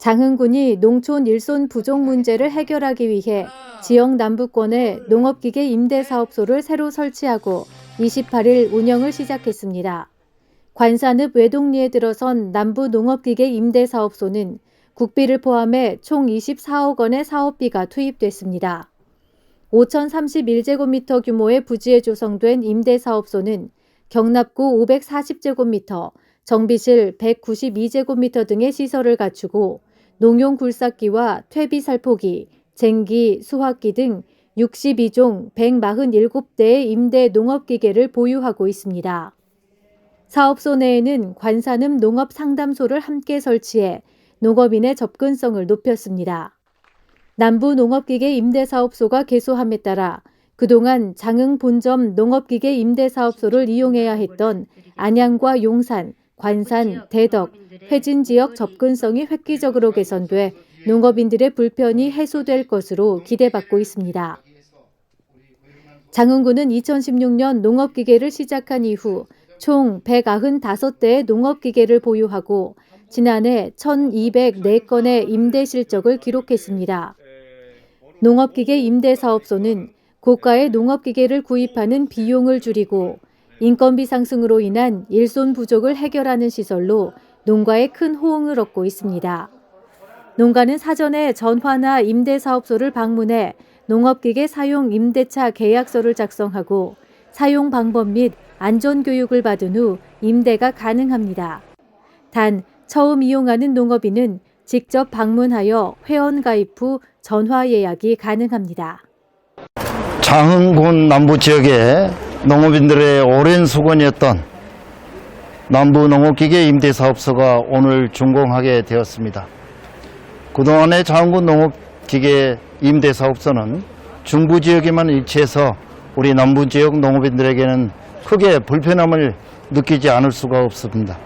장흥군이 농촌 일손 부족 문제를 해결하기 위해 지역 남부권에 농업기계 임대사업소를 새로 설치하고 28일 운영을 시작했습니다. 관산읍 외동리에 들어선 남부 농업기계 임대사업소는 국비를 포함해 총 24억 원의 사업비가 투입됐습니다. 5,031제곱미터 규모의 부지에 조성된 임대사업소는 경납고 540제곱미터, 정비실 192제곱미터 등의 시설을 갖추고 농용 굴삭기와 퇴비 살포기, 쟁기, 수확기 등 62종 147대의 임대 농업기계를 보유하고 있습니다. 사업소 내에는 관산음 농업 상담소를 함께 설치해 농업인의 접근성을 높였습니다. 남부 농업기계 임대사업소가 개소함에 따라 그동안 장흥 본점 농업기계 임대사업소를 이용해야 했던 안양과 용산, 관산, 대덕, 회진 지역 접근성이 획기적으로 개선돼 농업인들의 불편이 해소될 것으로 기대받고 있습니다. 장흥군은 2016년 농업기계를 시작한 이후 총 195대의 농업기계를 보유하고 지난해 1,204건의 임대 실적을 기록했습니다. 농업기계 임대사업소는 고가의 농업기계를 구입하는 비용을 줄이고 인건비 상승으로 인한 일손 부족을 해결하는 시설로 농가에 큰 호응을 얻고 있습니다. 농가는 사전에 전화나 임대사업소를 방문해 농업기계 사용 임대차 계약서를 작성하고 사용 방법 및 안전 교육을 받은 후 임대가 가능합니다. 단, 처음 이용하는 농업인은 직접 방문하여 회원 가입 후 전화 예약이 가능합니다. 장흥군 남부 지역의 농업인들의 오랜 수건이었던 남부 농업기계 임대사업소가 오늘 준공하게 되었습니다. 그동안의 장흥군 농업기계 임대사업소는 중부 지역에만 위치해서 우리 남부 지역 농업인들에게는 크게 불편함을 느끼지 않을 수가 없습니다.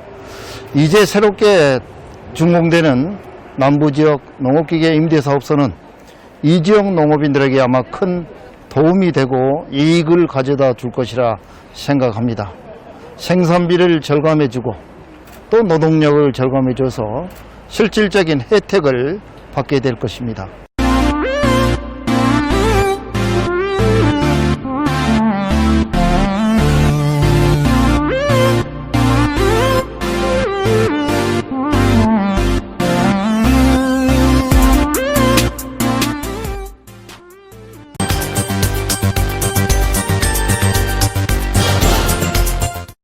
이제 새롭게 준공되는 남부 지역 농업기계 임대사업소는 이 지역 농업인들에게 아마 큰 도움이 되고 이익을 가져다 줄 것이라 생각합니다. 생산비를 절감해 주고 또 노동력을 절감해 줘서 실질적인 혜택을 받게 될 것입니다.